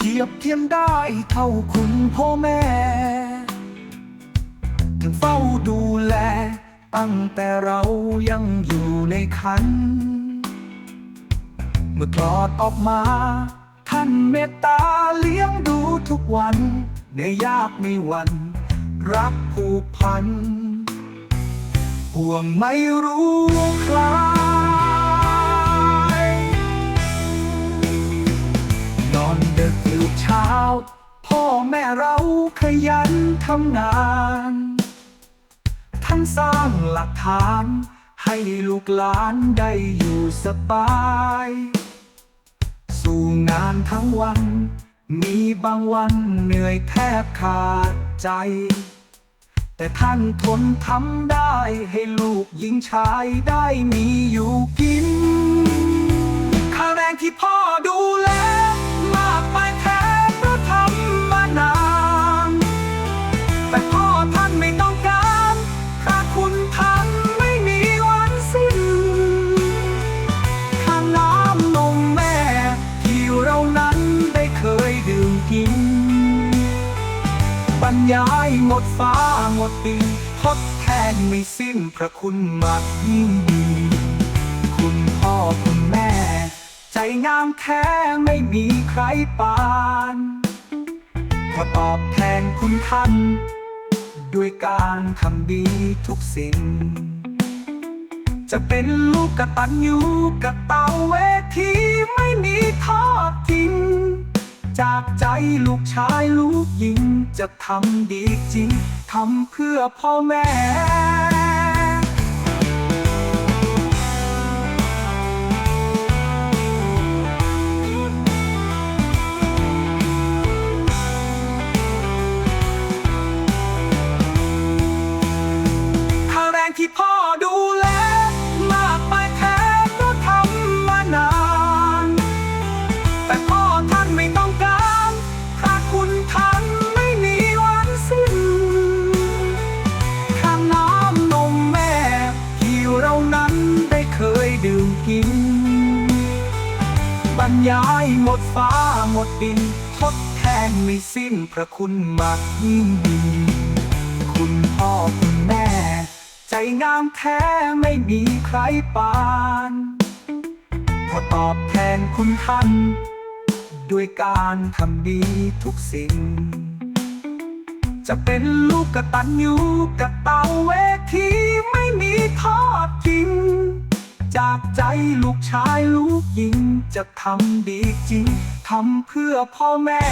เทียบเทียมได้เท่าคุณพ่อแม่ถึงเฝ้าดูแล ตั้งแต่เรายังอยู่ในคัน เมื่อคลอดออกมา ท่านเมตตาเลี้ยงดูทุกวัน ในยากในวัน รักผูกพันห่วงไม่รู้คลา แม่เราขยันทำงาน ท่านสร้างหลักฐาน ให้ลูกหลานได้อยู่สบาย สู่งานทั้งวัน มีบางวันเหนื่อยแทบขาดใจ แต่ท่านทนทำได้ให้ลูกหญิงชายได้มีอยู่กิน ค่าแรงที่พ่อดูแล ดฟ้าหมดดินทดแทนไม่สิ้นพระคุณมากยิ่งคุณพ่อคุณแม่ ใจงามแท้ไม่มีใครปานขอตอบแทนคุณท่าน ด้วยการทำดีทุกสิ่ง จะเป็นลูกกระตัญญูกระเตาเวทีไม่มีทอดทิ้ง จากใจลูกชายลูกหญิง จะทำดีจริง ทำเพื่อพ่อแม่ค่าแรงที่พ่อ บรรยายหมดฟ้าหมดดิน ทดแทนไม่สิ้นพระคุณมากยิ่งดีคุณพ่อคุณแม่ ใจงามแท้ไม่มีใครปานขอตอบแทนคุณท่าน ด้วยการทำดีทุกสิ่ง จะเป็นลูกกระตัญญูกระเตาเวทีไม่มีทอดทิ้ง จากใจลูกชายลูกหญิงจะทำดีจริงทำเพื่อพ่อแม่